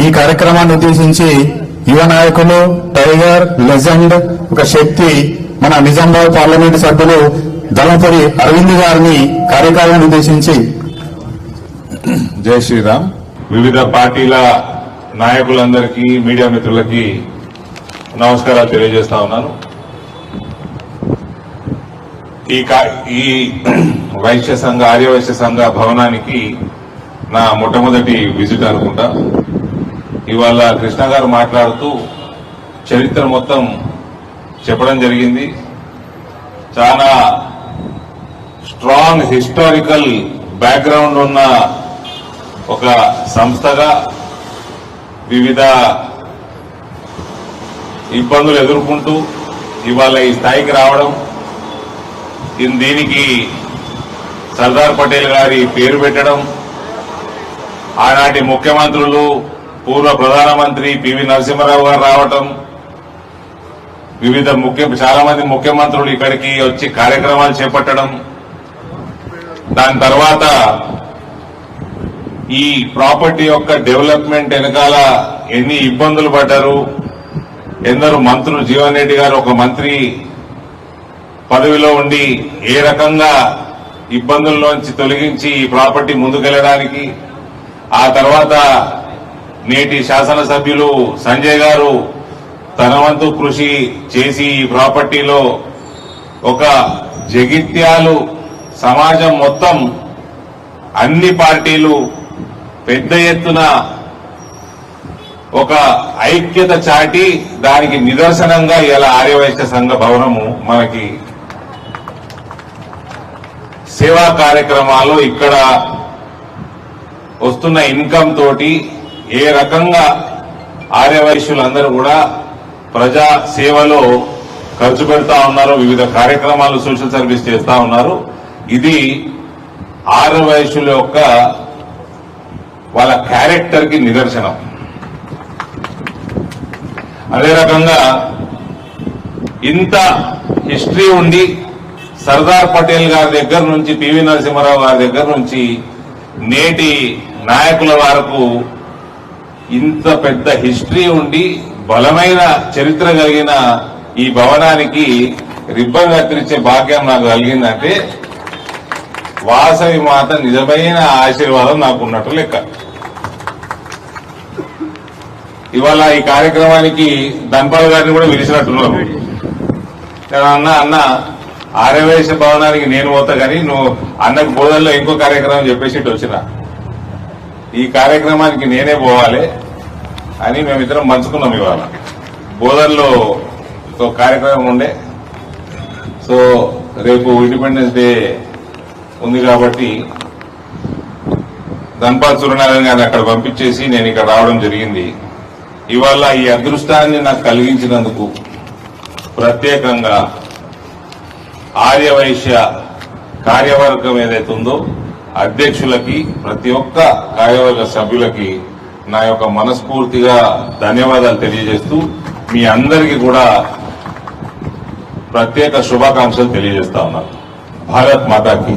ఈ కార్యక్రమాన్ని ఉద్దేశించి యువ నాయకులు టైగర్ లెజెండ్ ఒక శక్తి మన నిజామాబాద్ పార్లమెంట్ సభ్యులు ధర్మపురి అరవింద్ గారిని కార్యక్రమాన్ని ఉద్దేశించి. జై శ్రీరామ్. వివిధ పార్టీల నాయకులందరికీ మీడియా మిత్రులకి నమస్కారాలు తెలియజేస్తా ఉన్నాను. ఈ ఈ వైశ్య సంఘ ఆర్యవైశ్య సంఘ భవనానికి నా మొట్టమొదటి విజిట్ అనుకుంటా. ఇవాళ కృష్ణ గారు మాట్లాడుతూ చరిత్ర మొత్తం చెప్పడం జరిగింది. చాలా స్ట్రాంగ్ హిస్టారికల్ బ్యాక్గ్రౌండ్ ఉన్న ఒక సంస్థగా వివిధ ఇబ్బందులు ఎదుర్కొంటూ ఇవాళ ఈ స్థాయికి రావడం. దీనికి సర్దార్ పటేల్ గారి పేరు పెట్టడం. ఆనాటి ముఖ్యమంత్రులు పూర్వ ప్రధానమంత్రి పివి నరసింహారావు గారు రావటం వివిధ ముఖ్య చాలా మంది ముఖ్యమంత్రులు ఇక్కడికి వచ్చి కార్యక్రమాలు చేపట్టడం దాని తర్వాత ఈ ప్రాపర్టీ యొక్క డెవలప్మెంట్ వెనకాల ఎన్ని ఇబ్బందులు పడ్డారు ఎందరు మంత్రులు జీవన్ రెడ్డి గారు ఒక మంత్రి పదవిలో ఉండి ఏ రకంగా ఇబ్బందుల్లోంచి తొలగించి ఈ ప్రాపర్టీ ముందుకెళ్ళడానికి ఆ తర్వాత నేటి శాసనసభ్యులు సంజయ్ గారు తన వంతు కృషి చేసి ఈ ప్రాపర్టీలో ఒక జగిత్యాలు సమాజం మొత్తం అన్ని పార్టీలు పెద్ద ఎత్తున ఒక ఐక్యత చాటి దానికి నిదర్శనంగా ఇలా ఆర్యవైశ్య సంఘ భవనము మనకి సేవా కార్యక్రమాలు ఇక్కడ వస్తున్న ఇన్కమ్ తోటి ఏ రకంగా ఆర్యవైశ్యులందరూ కూడా ప్రజా సేవలో ఖర్చు పెడతా ఉన్నారు వివిధ కార్యక్రమాలు సోషల్ సర్వీస్ చేస్తా ఉన్నారు. ఇది ఆర్యవైశ్యుల యొక్క వాళ్ళ క్యారెక్టర్కి నిదర్శనం. అదే రకంగా ఇంత హిస్టరీ ఉండి సర్దార్ పటేల్ గారి దగ్గర నుంచి పివి నరసింహారావు గారి దగ్గర నుంచి నేటి నాయకుల వరకు ఇంత పెద్ద హిస్టరీ ఉండి బలమైన చరిత్ర కలిగిన ఈ భవనానికి రిబ్బన్ కత్తిరించే భాగ్యం నాకు కలిగిందంటే వాసవి మాత నిజమైన ఆశీర్వాదం నాకు ఉన్నట్టు లెక్క. ఇవాళ ఈ కార్యక్రమానికి ధన్పాల్ గారిని కూడా పిలిచినట్టున్నారు నేను అన్న అన్న ఆర్యవేశ భవనానికి నేను పోతా కానీ నువ్వు అన్నకు బోధల్లో ఇంకో కార్యక్రమం చెప్పేసి వచ్చినా వచ్చిన. ఈ కార్యక్రమానికి నేనే పోవాలి అని మేమిద్దరం పంచుకున్నాం ఇవాళ. బోధనలో ఒక కార్యక్రమం ఉండే. సో రేపు ఇండిపెండెన్స్ డే ఉంది కాబట్టి ధన్పాల్ సూర్యనారాయణ గారిని అక్కడ పంపించేసి నేను ఇక్కడ రావడం జరిగింది. ఇవాళ ఈ అదృష్టాన్ని నాకు కలిగించినందుకు ప్రత్యేకంగా ఆర్యవైశ్య కార్యవర్గం ఏదైతే ఉందో అధ్యక్షులకి ప్రతి ఒక్క కార్యవర్గ సభ్యులకి నా యొక్క మనస్ఫూర్తిగా ధన్యవాదాలు తెలియజేస్తూ మీ అందరికీ కూడా ప్రత్యేక శుభాకాంక్షలు తెలియజేస్తా ఉన్నాను భారత్ మాతాకి.